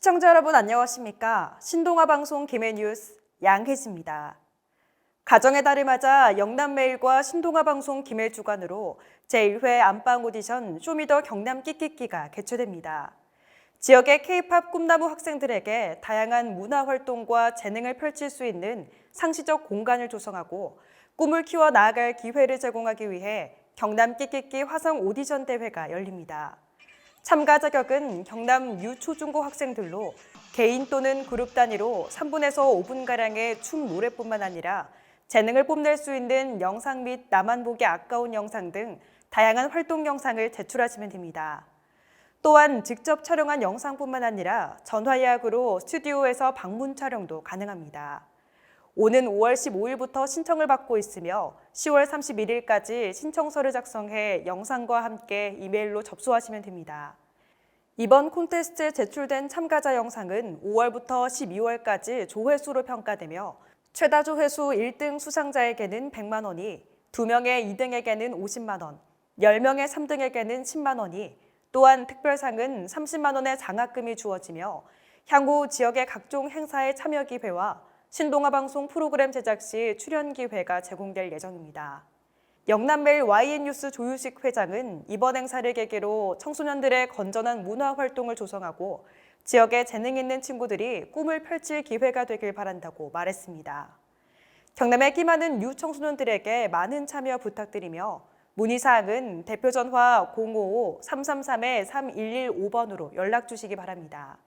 시청자 여러분 안녕하십니까? 신동아 방송 김해뉴스 양혜지입니다. 가정의 달을 맞아 영남매일과 신동아 방송 김해 주관으로 제1회 안방 오디션 쇼미더 경남 끼끼끼가 개최됩니다. 지역의 K-팝 꿈나무 학생들에게 다양한 문화 활동과 재능을 펼칠 수 있는 상시적 공간을 조성하고 꿈을 키워 나아갈 기회를 제공하기 위해 경남 끼끼끼 화성 오디션 대회가 열립니다. 참가 자격은 경남 유초중고 학생들로 개인 또는 그룹 단위로 3분에서 5분가량의 춤 노래뿐만 아니라 재능을 뽐낼 수 있는 영상 및 나만 보기 아까운 영상 등 다양한 활동 영상을 제출하시면 됩니다. 또한 직접 촬영한 영상뿐만 아니라 전화 예약으로 스튜디오에서 방문 촬영도 가능합니다. 오는 5월 15일부터 신청을 받고 있으며 10월 31일까지 신청서를 작성해 영상과 함께 이메일로 접수하시면 됩니다. 이번 콘테스트에 제출된 참가자 영상은 5월부터 12월까지 조회수로 평가되며 최다 조회수 1등 수상자에게는 100만 원이, 2명의 2등에게는 50만 원, 10명의 3등에게는 10만 원이, 또한 특별상은 30만 원의 장학금이 주어지며 향후 지역의 각종 행사의 참여 기회와 신동아 방송 프로그램 제작 시 출연 기회가 제공될 예정입니다. 영남매일 YN뉴스 조유식 회장은 이번 행사를 계기로 청소년들의 건전한 문화 활동을 조성하고 지역에 재능 있는 친구들이 꿈을 펼칠 기회가 되길 바란다고 말했습니다. 경남에 끼 많은 유 청소년들에게 많은 참여 부탁드리며 문의사항은 대표 전화 055-333-3115번으로 연락 주시기 바랍니다.